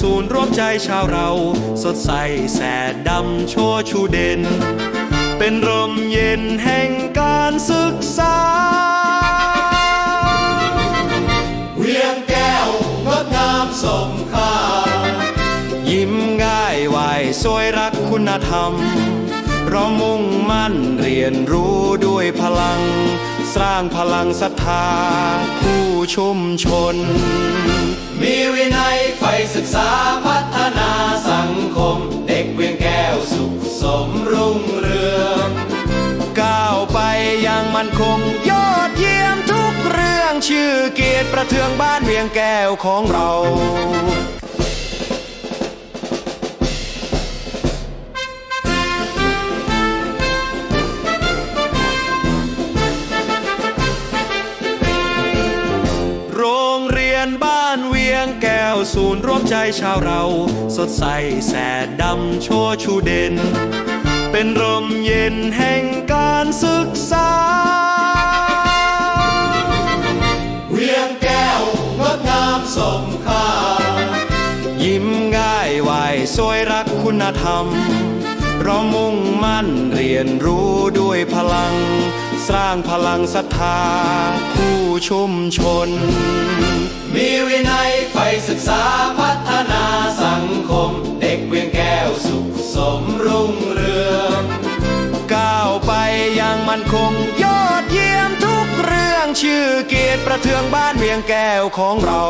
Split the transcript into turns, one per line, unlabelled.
ศูนย์รวมใจชาวเรา สดใสแสดดำโชว์ชูเด่น เป็นร่มเย็นแห่งการศึกษา เวียงแก้วงดงามสมค่า ยิ้มง่ายไหวสวยรักคุณธรรม เรามุ่งมั่นเรียนรู้ด้วยพลัง สร้างพลังศรัทธา ชุมชน มีวินัยไฟศึกษาพัฒนาสังคม เด็กเวียงแก้วสุขสมรุ่งเรืองก้าวไปอยังมั่นคงยอดเยี่ยมทุกเรื่องชื่อเกียรติประเทืองบ้านเวียงแก้วของเรา นบ้านเวียงแก้วศูนย์ร่วมใจชาวเรา สดใสแสดดำโชว์ชูเด่น เป็นร่มเย็นแห่งการศึกษา เวียงแก้วงดงามสมค่า ยิ้มง่ายไหวสวยรักคุณธรรม เรามุ่งมั่นเรียนรู้ด้วยพลัง สร้างพลังศรัทธา ชุมชน มีวินัยไปศึกษาพัฒนาสังคม เด็กเวียงแก้วสุขสมรุ่งเรืองก้าวไปอยังมั่นคงยอดเยี่ยมทุกเรื่องชื่อเกียรติประเทืองบ้านเวียงแก้วของเรา